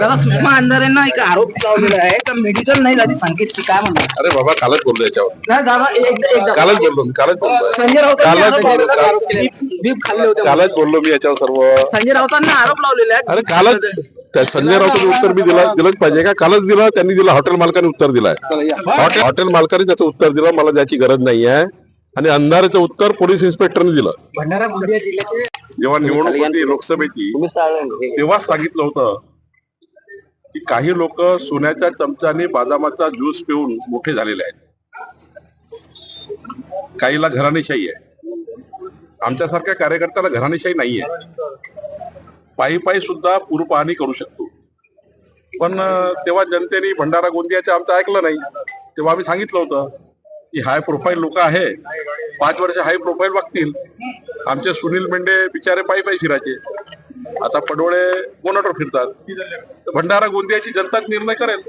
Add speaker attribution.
Speaker 1: दादा सुषमा अंधारेंना एक आरोप लावलेला आहे का मेडिकल नाही झाली संकेतची काय म्हणणार?
Speaker 2: अरे बाबा कालच बोललो याच्यावर.
Speaker 1: नाही दादा एकदा एकदा.
Speaker 2: कालच बोललो मी कालच बोललो.
Speaker 1: संजय राऊतांनी
Speaker 2: कालच
Speaker 1: आरोप
Speaker 2: बोललो
Speaker 1: लावलेला
Speaker 2: काल-
Speaker 1: आहे. बीप- बीप खाल्ले होते
Speaker 2: कालच बोललो मी याच्यावर सर्व.
Speaker 1: संजय राऊतांनी आरोप लावलेले आहेत.
Speaker 2: अरे कालच त्या संजय राऊतांनी उत्तर मी दिला दिलंच पाहिजे का? कालच दिलं त्यांनी दिलं हॉटेल मालकाने उत्तर दिलाय. हॉटेल हॉटेल मालकाने त्याचं उत्तर दिलं मला त्याची गरज नाही आहे. आणि अंधाराचं उत्तर पोलीस इन्स्पेक्टरने दिलं.
Speaker 1: भंडारा गोंदिया जिल्ह्याचे
Speaker 2: जेव्हा निवडणूक होती लोकसभेची तेव्हाच सांगितलं होतं काही लोक सोन्याच्या चमचाने बदामाचा ज्यूस पिऊन मोठे झालेले आहेत. काहीला घराणेशाही आहे. आमच्यासारख्या कार्यकर्त्याला घराणेशाही नाहीये. पायी पायी सुद्धा पूर पाहणी करू शकतो. पण तेव्हा जनतेने भंडारा गोंदियाचं आमचं ऐकलं नाही. तेव्हा आम्ही सांगितलं होतं की हाय प्रोफाईल लोक आहे. पाच वर्ष हाय प्रोफाईल वागतील. आमचे सुनील मेंढे बिचारे पायी पायी फिरायचे. आता पडोळे कोणावर फिरतात भंडारा गोंदियाची जनताच निर्णय करेल.